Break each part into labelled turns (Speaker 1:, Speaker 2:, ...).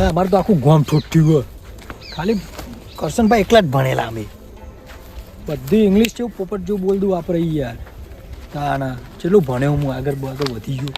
Speaker 1: હા, અમારે તો આખું ગોમ છૂટ્યું હોય. ખાલી કરશનભાઈ એકલા જ ભણેલા અમે. બધી ઇંગ્લિશ જેવું પોપટ જેવું બોલતું વાપરે યાર. ના ના ચેટલું ભણ્યો હું આગળ બધો વધી ગયો.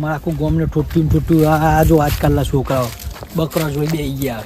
Speaker 1: મારા આખું ગોમને ઠોઠ્યું ને ઠોઠ્યું આ જો આજકાલના છોકરાઓ બકરા જોઈ બે ગયા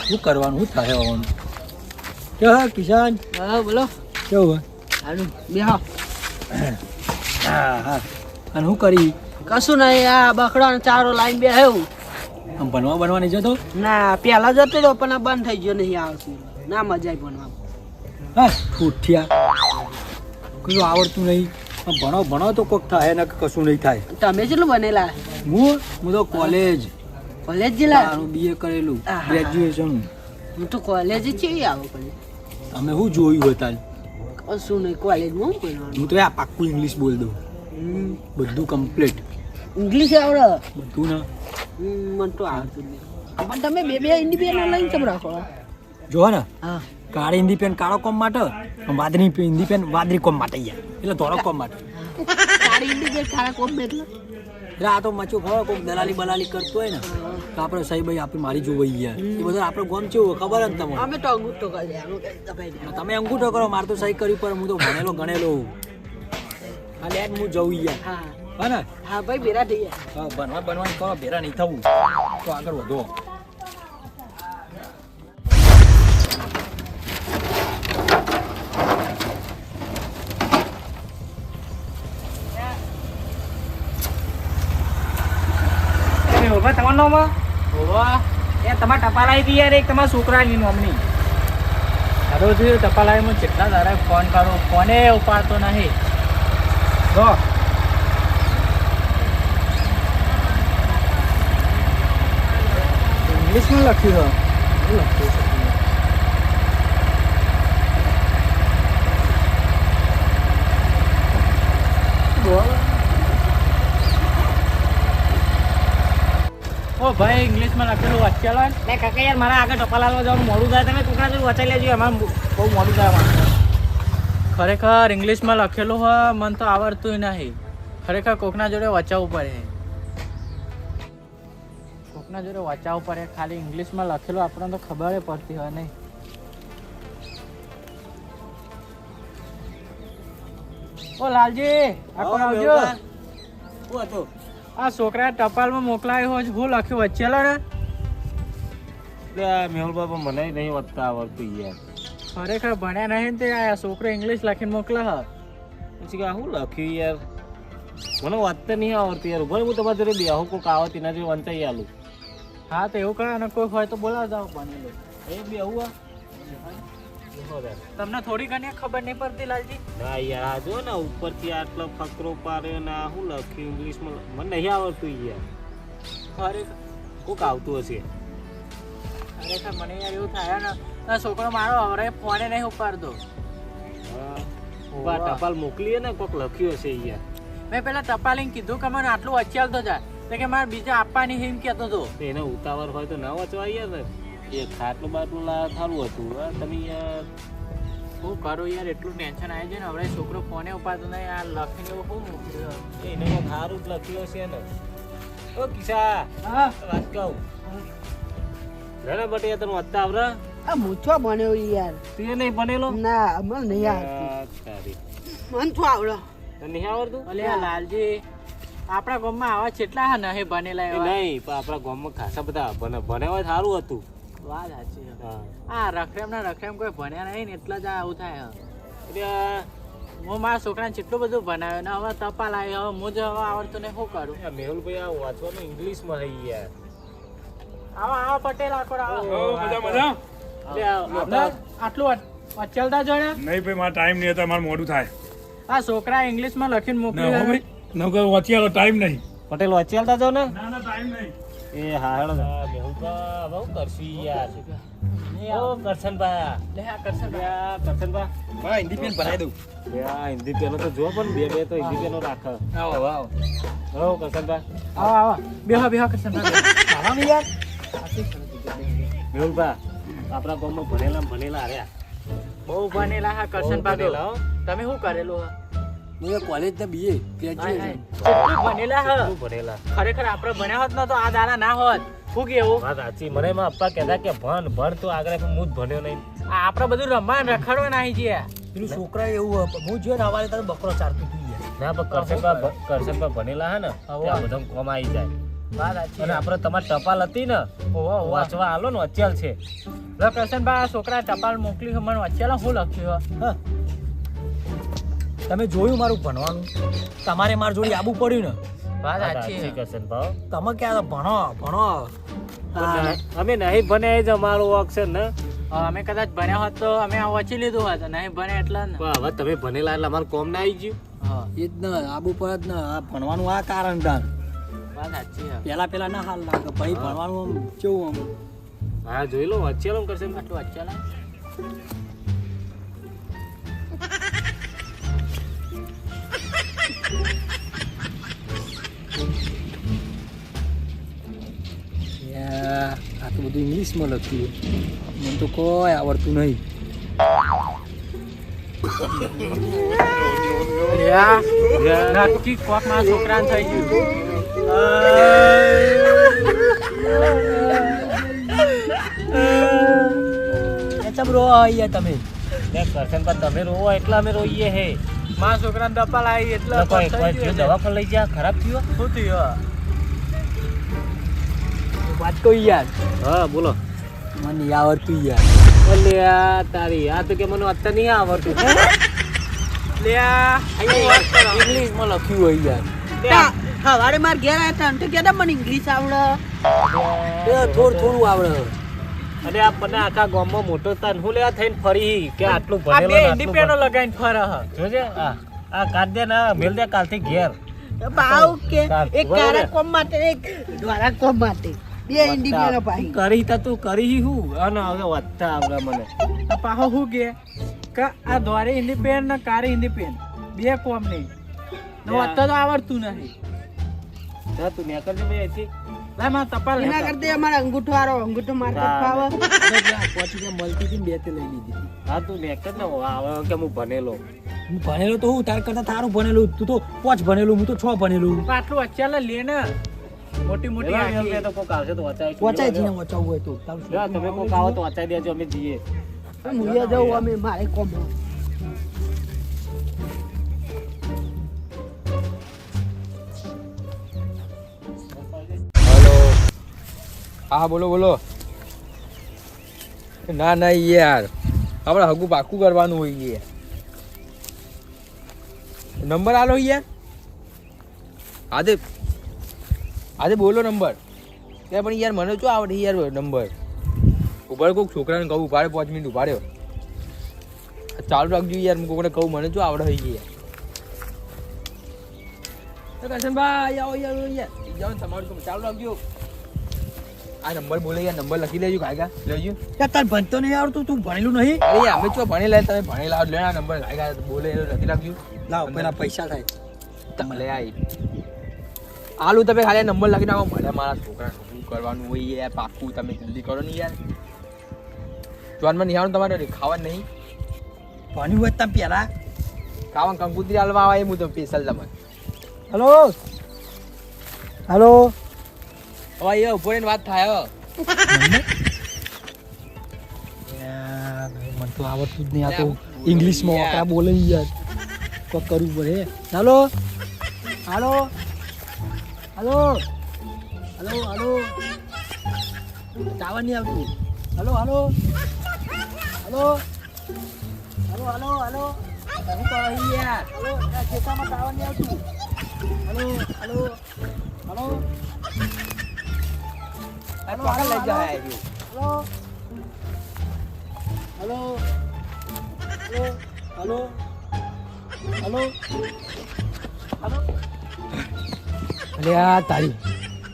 Speaker 1: શું કરવાનું શું થાય આવવાનું હા કિસાન
Speaker 2: હા બોલો.
Speaker 1: કેવું
Speaker 2: હાલું બેહો.
Speaker 1: હા હા. અને શું કરી?
Speaker 2: કશું નહીં આ બકડો ચારો લાઈન બે હેવું
Speaker 1: આમ ભણવા નહીં જતો
Speaker 2: ના પેલા જતો હતો પણ આ બંધ થઈ ગયો નહીં આવતું ના મજા આવી ભણવા
Speaker 1: હા ઠૂઠિયા કશું આવડતું નહીં. ભણો ભણો તો કોક થાય ને કશું નહીં થાય.
Speaker 2: તમે કેટલું બનેલા
Speaker 1: હું હું તો કોલેજ
Speaker 2: કોલેજ જેલા?
Speaker 1: બીએ કરેલું ગ્રેજ્યુએશન
Speaker 2: હું તો કોલેજ ચેવી આવો પડે
Speaker 1: તમે શું જોયું હતા
Speaker 2: કશું નહીં કોલેજમાં હું
Speaker 1: તો આ પાક્કું ઇંગ્લિશ બોલ દઉં. બધું કમ્પ્લીટ
Speaker 2: ઇંગ્લિશ આવડે.
Speaker 1: બધું ને.
Speaker 2: મને તો આવડતું નહીં. પણ તમે બે બે બે લઈને કેમ રાખો?
Speaker 1: જો ને.
Speaker 2: હા.
Speaker 1: કાળી હિન્દી પેન કાળો કોમ માટે? વાદરી વાદળી હિન્દી પેન વાદળી કોમ માટે યાર એટલે ધોળો કોમ માટે.
Speaker 2: કાળી હિન્દી પેન કાળા કોમ એટલે?
Speaker 1: એટલે આ તો મચું ખબર કોઈ દલાલી બલાલી કરતો હોય ને. તો આપણે સહી ભાઈ આપણે મારી જોવાઈ યાર એ બધું આપણે ગોમ હોય ખબર જ તમને?
Speaker 2: અમે તો અંગૂઠો કરી
Speaker 1: તમે અંગૂઠો કરો મારે તો સહી કરી પર હું તો ભણેલો ગણેલો હા. લેટ હું જવું યાર
Speaker 2: હા.
Speaker 1: હા ને
Speaker 2: હા ભાઈ બેરા થઈ ગયા.
Speaker 1: હા બનવા બનવા કરો ભેરા નહીં થવું. તો આગળ વધો.
Speaker 3: તમારા એ તમારે ટપાલ આવી હતી યાર એક તમારા છોકરાની નોમની. હારો જોયું ટપાલ આવી હું કેટલા દાડા ફોન કરું ફોને ઉપાડતો નહીં. જો. ઇંગ્લિશમાં લખ્યું છે. ઓ ભાઈ ઇંગ્લિશમાં લખેલું વાંચ્યા ને કાકા યાર મારા આગળ ટપાલ આલવા જવાનું મોડું થાય તમે કોકના જોડે વાંચાઈ લેજો એમાં બહુ મોડું થાય ખરેખર ઇંગ્લિશમાં લખેલું હોય મને તો આવડતું નહીં. ખરેખર કોકના જોડે વાંચવું પડે. કોકના જોડે વાંચવું પડે. ખાલી ઇંગ્લિશમાં લખેલું આપણને તો ખબર પડતી હોય નહીં. ઓ લાલજી આ આવજો?
Speaker 1: હતું
Speaker 3: આ છોકરા ટપાલમાં મોકલાયો હોય. હું લખ્યું વચ્ચે ને.
Speaker 4: મેહુલ બાબા મને નહીં વધતા આવડતું યાર.
Speaker 3: ખરેખર ભણ્યા નહીં ને તે આ છોકરો ઇંગ્લિશ લખીને મોકલા હ
Speaker 4: પછી આ શું લખ્યું યાર? મને વાંચતા નહીં આવડતી યાર. ભાઈ હું તમારી જોડે બેહું કોઈક આવતી તેના જોડે વંચાઈ આલું.
Speaker 3: હા તો એવું કરે અને કોઈ હોય તો બોલાવ પણ
Speaker 4: એ બે આ
Speaker 3: તમને થોડી ઘણી ખબર નહીં પડતી લાલજી?
Speaker 4: ના યાર આ જો ને ઉપરથી આટલો ફકરો પાડ્યો ને શું લખ્યું ઇંગ્લિશમાં મને નહીં આવડતું યાર.
Speaker 3: અરે
Speaker 4: કોક આવતું હશે.
Speaker 3: અરે મને યાર એવું થાય ને છોકરો મારો હવે ફોને નહીં ઉપાડતો.
Speaker 4: ટપાલ મોકલીએ ને કોક લખ્યું હશે યાર.
Speaker 3: મેં પેલા ટપાલીને કીધું કે મને આટલું વચ્ચેલ તો જાય તો કે મારે બીજા આપવાની એમ કહેતો હતો
Speaker 4: તો એને ઉતાવળ હોય તો ના વાંચવા યાર ને. એ ખાટલું બાટલું લા સારું હતું. તમે યાર
Speaker 3: શું કરું યાર? એટલું ટેન્શન આવી જાય ને. હવે છોકરો ફોને ઉપાડતો નહીં. આ લખીને એવું શું મૂક્યું
Speaker 4: એને સારું જ લખ્યું હશે ને. ઓ કિસા
Speaker 3: હા.
Speaker 4: વાત કહું. ના બટે તને વધતા આવડે?
Speaker 2: આ મૂછવા બન્યો યાર.
Speaker 4: તું નહીં બનેલો?
Speaker 2: ના નહીં તો આવડે?
Speaker 4: નહીં આવડતું?
Speaker 3: અલે આ લાલજી. આપણા ગામમાં આવા કેટલા હા નહીં બનેલા
Speaker 4: એ
Speaker 3: એવા?
Speaker 4: નહીં પણ આપણા ગામમાં ખાસા બધા ભણે ભણે સારું હતું.
Speaker 3: વાત સાચી
Speaker 4: હા.
Speaker 3: આ રખરેમ ના રખરેમ કોઈ ભણ્યા નહીં ને એટલા જ આવું થાય.
Speaker 4: એટલે
Speaker 3: હું મારા છોકરાને જેટલું બધું ભણાવ્યું ને હવે તપાલ આવી હવે હું જ હવે આવડતું ને શું કરું?
Speaker 4: મેહુલભાઈ આ વાંચવાનું ઇંગ્લિશમાં થઈ યાર.
Speaker 3: આવો આવો પટેલ આખો આવો?
Speaker 5: મજા
Speaker 3: આટલું અચલતા જોડે?
Speaker 5: નહીં ભાઈ મારા ટાઈમ નહીં હતા મારું મોડું થાય.
Speaker 3: આ છોકરા ઇંગ્લિશમાં લખીને
Speaker 5: ના ભાઈ નવકર ટાઈમ નહીં.
Speaker 4: પટેલ વાંચી જાવ જાઓ ને?
Speaker 5: ના ના ટાઈમ નહીં.
Speaker 4: એ હા હેડો મેહુલભા હવે હું યાર. ઓ કરશનભા
Speaker 3: લે આ કરશે
Speaker 4: લે આ કરશનભા
Speaker 1: હા હિન્દી પેન ભરાઈ દઉં.
Speaker 4: બે આ હિન્દી પેનો તો જો પણ બે બે તો હિન્દી પેનો રાખે.
Speaker 1: આવો આવો
Speaker 4: હો કરશનભા
Speaker 3: આવો આવો. બેહો બેહો કરશે આરામ યાર
Speaker 4: મેહુલભા આપણા ગામમાં ભણેલા ને ભણેલા હાર્યા
Speaker 3: બહુ ભણેલા હા કરશન
Speaker 4: બહુ. ભણેલા હો.
Speaker 3: તમે શું કરેલું હા?
Speaker 1: હું કોલેજ ને બીએ ગ્રેજ્યુએશન
Speaker 3: કેટલું ભણેલા હ.
Speaker 4: ભણેલા.
Speaker 3: ખરેખર આપણે ભણ્યા હોત ને તો આ દાડા ના હોત. શું કેવું
Speaker 4: વાત સાચી. મને એમાં અપ્પા કહેતા કે ભણ ભણ તો આગળ પણ હું જ ભણ્યો નહીં.
Speaker 3: આ આપણે બધું રમવા રખડવા નાહી છીએ
Speaker 1: પેલું છોકરા એવું હ, જો હવાલે તારે બકરો ચારતું યાર
Speaker 4: ના પણ કરશનબા કરશનબા ભણેલા હે ને
Speaker 3: હવે.
Speaker 4: ત્યાં બધા કોમ આવી જાય. અને આપણે તમારે ટપાલ હતી ને વાંચવા આલો ને અચલ છે.
Speaker 3: લો કરશનભાઈ આ છોકરા ટપાલ મોકલી હમણાં મને વચ્ચે હું લખ્યું
Speaker 1: હા. તમે જોયું મારું ભણવાનું? તમારે માર જોડે આબુ પડ્યું ને?
Speaker 3: વાત સાચી છે.
Speaker 1: તમે ક્યાં ભણો ભણો. હા.
Speaker 4: અમે નહીં ભણે એ જ અમારું વોક ને.
Speaker 3: અમે કદાચ ભણ્યા હોત તો અમે આ વાંચી લીધું હોત નહીં ભણ્યા એટલે ને.
Speaker 4: હવે તમે ભણેલા એટલે અમારું કોમ ના આવી ગયું?
Speaker 1: એ જ ને આબુ પર જ ને આ ભણવાનું આ કારણ
Speaker 3: છે.
Speaker 1: પેલા પેલા ના હાલ લાગે ભાઈ ભણવાનું આમ કેવું આમ?
Speaker 4: હા જોઈ લો વચ્ચે કરશે
Speaker 3: આટલું વચ્ચે
Speaker 1: આ તો બધું ઇંગ્લિશમાં લખ્યું. મને તો કોઈ આવડતું નહીં.
Speaker 3: લ્યા, નક્કી કોક મારા છોકરાને થઈ ગયું.
Speaker 1: રો અહીંયા તમે.
Speaker 4: કરશન પર તમે રોવો એટલા અમે રોઈએ હે.
Speaker 3: મારા છોકરાને ટપાલ આવી એટલે
Speaker 4: દવા
Speaker 3: ગયું
Speaker 4: લઈ જા ખરાબ થયો?
Speaker 3: શું થયું?
Speaker 1: વાત કહી યાર.
Speaker 4: હા બોલો.
Speaker 1: મને આવડતું યાર.
Speaker 4: અલે આ તારી આ તો કે મને અત્યારે નહીં આવડતું.
Speaker 3: લે આ
Speaker 1: ઇંગ્લિશમાં લખ્યું હોય યાર.
Speaker 2: તા, હવારે માર ઘેર આવ્યા હતા તો કહેતા મને ઇંગ્લિશ આવડે.
Speaker 1: થોડું થોડું આવડે.
Speaker 4: અને આ મને આખા ગામમાં મોટો તાન હું લેવા થઈને ફરી કે આટલું
Speaker 3: આ
Speaker 4: ભણેલો
Speaker 3: બે ઇન્ડિપેન્ડો લગાઈને ફરે હ.
Speaker 4: જોજે આ આ કાઢ દે ને મેલ દે કાલથી ઘેર.
Speaker 2: કે એક. કારા કોમ માટે એક દ્વારા કોમ માટે. બે ઇન્ડિપેન્ડન્ટ ભાઈ.
Speaker 4: કરી તા તું કરી હું અને હવે વધતા આવડે મને.
Speaker 3: આ પાહો શું કે? કે આ દ્વારે ઇન્ડિપેન્ડ ને કારે ઇન્ડિપેન્ડ બે કોમ નહીં. ને તો આવડતું નહીં
Speaker 4: જા તું ન્યા કરજે અહીંથી.
Speaker 3: લાય મારા ટપાલ
Speaker 2: એના
Speaker 3: લેતા.
Speaker 2: અમારા અંગૂઠો વાળો અંગૂઠો મારતો જ
Speaker 1: પછી કે મળતી હતી ને બે તે લઈ લીધી.
Speaker 4: હા તું ન્યા કર ને આવે કે હું ભણેલો.
Speaker 1: હું ભણેલો તો હું તાર કરતા તારું ભણેલું. તું તો પાંચ ભણેલું હું તો છ ભણેલું.
Speaker 3: આટલું વચ્ચે લે ને. મોટી મોટી આંખી.
Speaker 4: તો કોક આવશે તો વચાય
Speaker 1: વચાય જીને વચાવવું હોય તો. તારું
Speaker 4: તમે કોક આવો તો વચાવી દેજો અમે જઈએ.
Speaker 2: મુયા જાવ અમે મારે કોમ
Speaker 6: હા બોલો બોલો. ના ના યાર. આપણે હગું પાકું કરવાનું હોય યાર નંબર આલો યાર. આજે આજે બોલો નંબર. ત્યાં પણ યાર મને શું આવડે યાર નંબર? ઉભાડ કોઈક છોકરાને કહું ઉભાડે પાંચ મિનિટ ઉભાડ્યો ચાલુ રાખજો યાર હું કોઈને કહું મને શું આવડે હોય યાર? કરશનભાઈ આવો યાર યાર. જાઓ તમારું ચાલુ રાખજો. આ નંબર બોલે યાર નંબર લખી લેજો કાયગા લેજો
Speaker 1: યાર તાર ભણતો નહીં આવડતું તું ભણેલું નહીં?
Speaker 6: અરે અમે ચો ભણેલા તમે ભણેલા લે આ નંબર કાયગા બોલે લખી રાખજો.
Speaker 1: લાવ પેલા પૈસા થાય.
Speaker 6: તમે લઈ આઈ આલુ તમે ખાલી નંબર લખી નાખો ભલે મારા છોકરા શું કરવાનું હોય યાર પાકું તમે જલ્દી કરો ને યાર. જોનમાં નિહાળું તમારે ખાવા નહીં.
Speaker 1: ભણ્યું હોય તમે પેલા
Speaker 6: ખાવા કંકુતરી હાલવા આવે હું તો સ્પેશિયલ તમારે
Speaker 1: હલો? હલો?
Speaker 6: હવે એ ઊભો રહીને વાત થાય
Speaker 1: મને તો આવડતું જ નહીં. આ તો ઇંગ્લિશમાં વાપરા બોલે યાર. કોક કરવું પડે. ચાલો હાલો? હલો હલો હલો ટાવર નહીં આવતું hello hello hello hello hello hello હું યાર હલો ખેતામાં ટાવર નહીં આવતું હલો હલો હલો
Speaker 6: લઈ જાય
Speaker 1: hello hello hello hello hello અરે આ તારી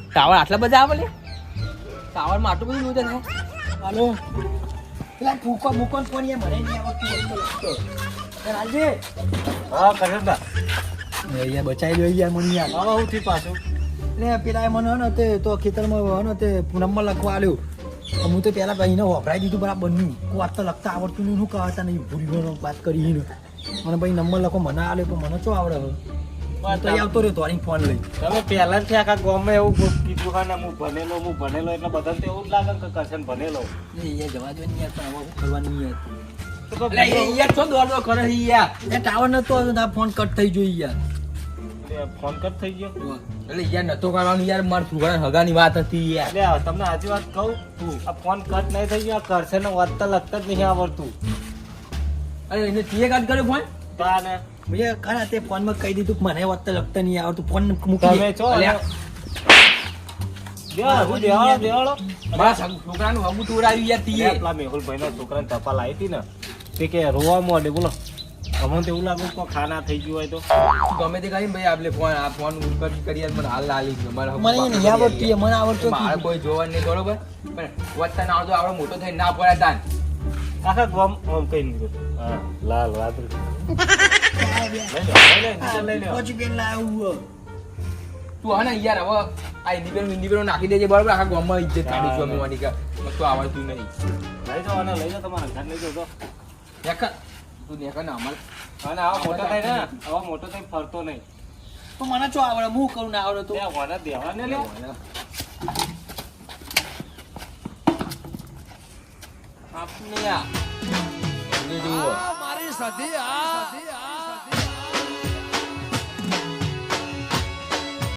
Speaker 6: ટાવર આટલા બધા આવે લે? ટાવરમાં આટલું બધું લોચા હાલો
Speaker 1: હલો. પેલા ભૂકો મૂકો ફોન એ મને નહીં આવડતું આજે
Speaker 4: હા કરતા
Speaker 1: યાર બચાવી લો યાર મને યાર
Speaker 4: હવે હું થી પાછું.
Speaker 1: એટલે પેલા એ મને હે ને તે તો ખેતરમાં હે ને તે નંબર લખવા આવ્યો હું તો પેલા ભાઈને વપરાઈ દીધું બરાબર બન્યું વાત તો લખતા આવડતું નહીં શું કહેતા નહીં. ભૂરી વાત કરી મને ભાઈ નંબર લખો મને આવ્યો પણ મને શું આવડે હવે? હું તો આવતો રહ્યો તો ફોન લઈ
Speaker 4: તમે પહેલાથી આખા ગામમાં એવું કીધું હા ને હું ભણેલો હું ભણેલો એટલે બધાને તો એવું જ લાગે કે કરશન ભણેલો.
Speaker 1: એ જવા દો ને યાર પણ હવે કરવાની યાર
Speaker 4: તો. તો
Speaker 6: એટલે એ યાર શું દોડો કરે યાર?
Speaker 1: એ ટાવર નતો આવ્યો ફોન કટ થઈ ગયો યાર.
Speaker 4: ફોન કટ થઈ ગયો?
Speaker 6: એટલે યાર નતો કરવાનું યાર માર છોકરા હગાની વાત હતી યાર.
Speaker 4: એટલે તમને આજે વાત કહું આ ફોન કટ નહીં થઈ ગયો કરશે વાત તો લગતા જ નહીં આવડતું.
Speaker 6: અરે એને તીએ કાટ કર્યો ફોન
Speaker 4: તાને
Speaker 1: ભૈયા ખરા તે ફોનમાં કહી દીધું કે મને વાંચતા લખતા નહીં આવડતું. ફોન
Speaker 4: તમે
Speaker 1: મૂકી
Speaker 4: છો.
Speaker 6: મારા સગ- છોકરાનું હગું તોડાવ્યું યાર
Speaker 4: એટલે
Speaker 6: તીએ
Speaker 4: પેલા મેહુલભાઈના છોકરાને ટપાલ આવી હતી ને. તે કે રોવા માંડે બોલો. અમને તો એવું લાગે કે ખાના થઈ ગયું હોય તો.
Speaker 6: ગમે તે કરીને ભાઈ આપણે ફોન આ ફોન કરી કરી મને હાલ લાલી ગયો. મારા
Speaker 1: મને નહીં આવડતું મને આવડતું
Speaker 6: મારે કોઈ જોવા નહીં બરોબર પણ વત્તા ના આવડતો આવડો મોટો થઈને ના પડે તાન.
Speaker 4: આખા ગમ આમ કઈ નહીં હા લાલ વાદળ.
Speaker 6: તું ને યાર હવે આ હિન્દી પેલું નાખી દેજે બરાબર આખા ગામમાં ઇજ્જત કાઢી છું અમે મારી કે આવડતું નહીં
Speaker 4: લઈ જાઓ અને લઈ જાઓ તમારા ઘર લઈ જાઓ તો
Speaker 6: દેખ તું ને અમારે
Speaker 4: મોટો થાય ને આવો મોટો થાય ફરતો નહીં
Speaker 1: તો મને શું આવડે હું કરું ના આવડે તો
Speaker 4: ત્યાં દેવા દેવાને લે
Speaker 6: આપને આ જુઓ
Speaker 7: મારી સધી આ